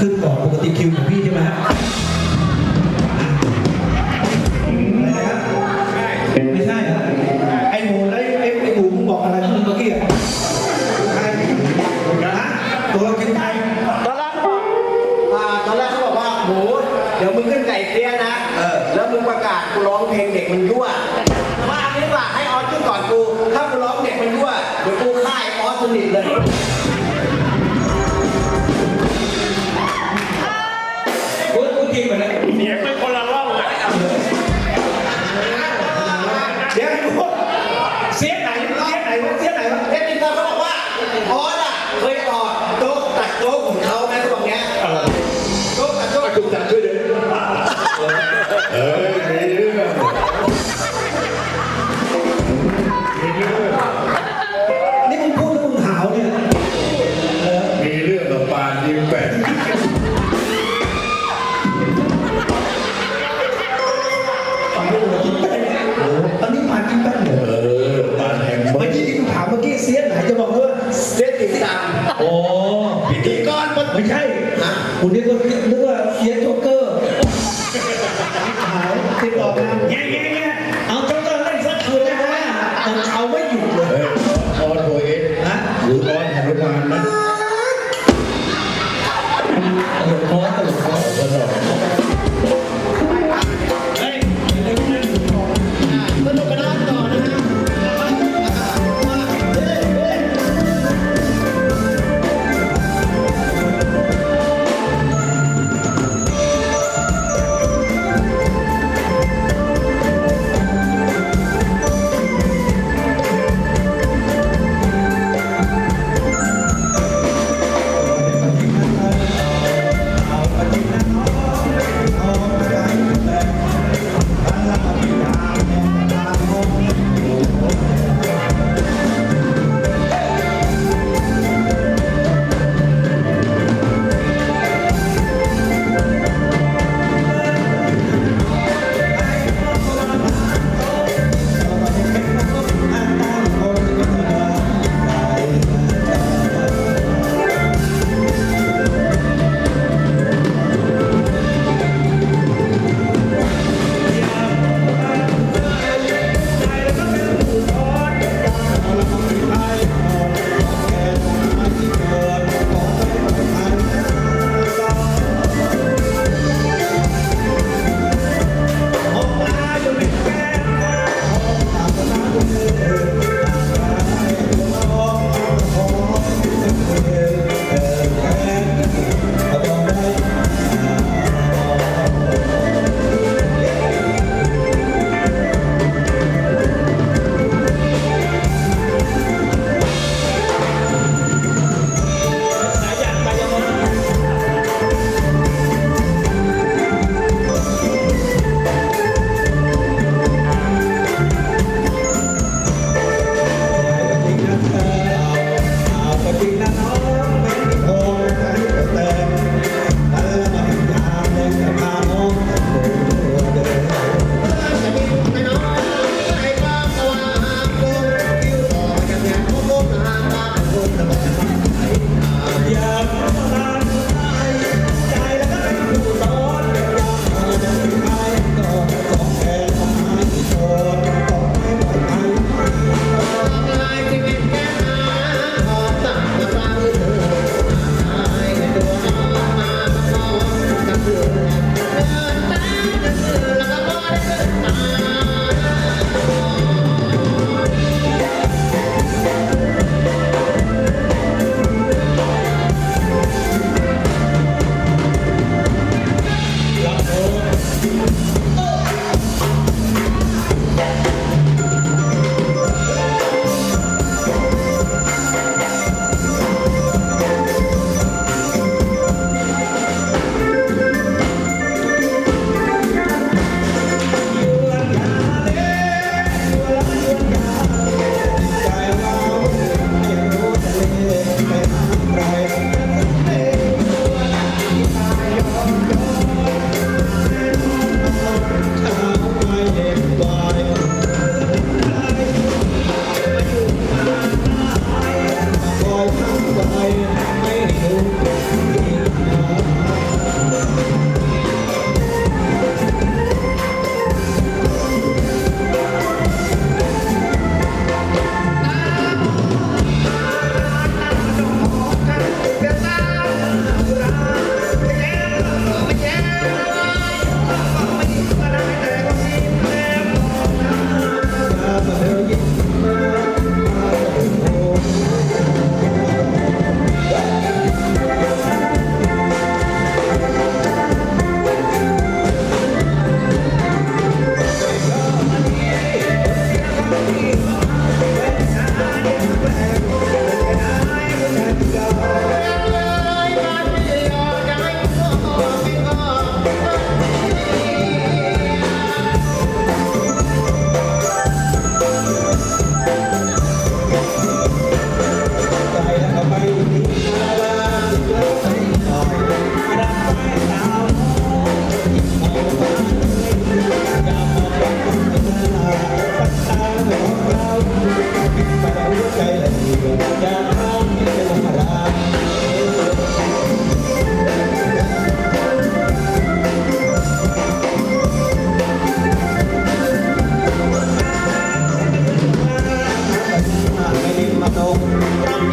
ขึ้นก่อนปกติคิวของพี่ใช่ไหมฮะไม่ใช่ฮะไอ้หมูไอ้ไอไอหมูมึงบอกอะไรมึงเมื่อกี้อะใช่นะฮะตัวกินไทยตอนแรกเขาบอกตอนแรกเขาบอกว่าหมูเดี๋ยวมึงขึ้นไก่เตี้ยนะแล้วมึงประกาศร้องเพลงเด็กมันยั่วมาอันนี้ว่าให้ออสขึ้นก่อนกู ถ้ากูร้องเด็กมันยั่วเดี๋ยวกูฆ่าไอ้ออสสนิทเลย โจ๊กของเขาแม่ตรงเนี้ยโจ๊กตัดโจ๊กถูกจัดช่วยเลยเออมีเรื่องมีเรื่องนี่มึงพูดแล้วมึงหาวเนี่ยมีเรื่องกับปานยิ้มแป้นฟังไม่รู้กินแป้งโอ้โหตอนนี้ผ่านกินแป้งเหรอเออปานแห่งเมื่อกี้ที่กูถามเมื่อกี้เสียไหนจะบอกว่าเสียติดตามโอ้ คุณนึกว่านึกว่าเสียโจ๊กเกอร์หายติดต่อมาเงี้ย่แย่แยเอาโจ๊กเกอร์เล่นสักคืนนะฮะเอาไม่หยุดเลยเออนโบเอ็นนะหรือออน Uh,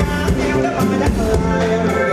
งามเดียวแล้วมันไม่ได้อะไ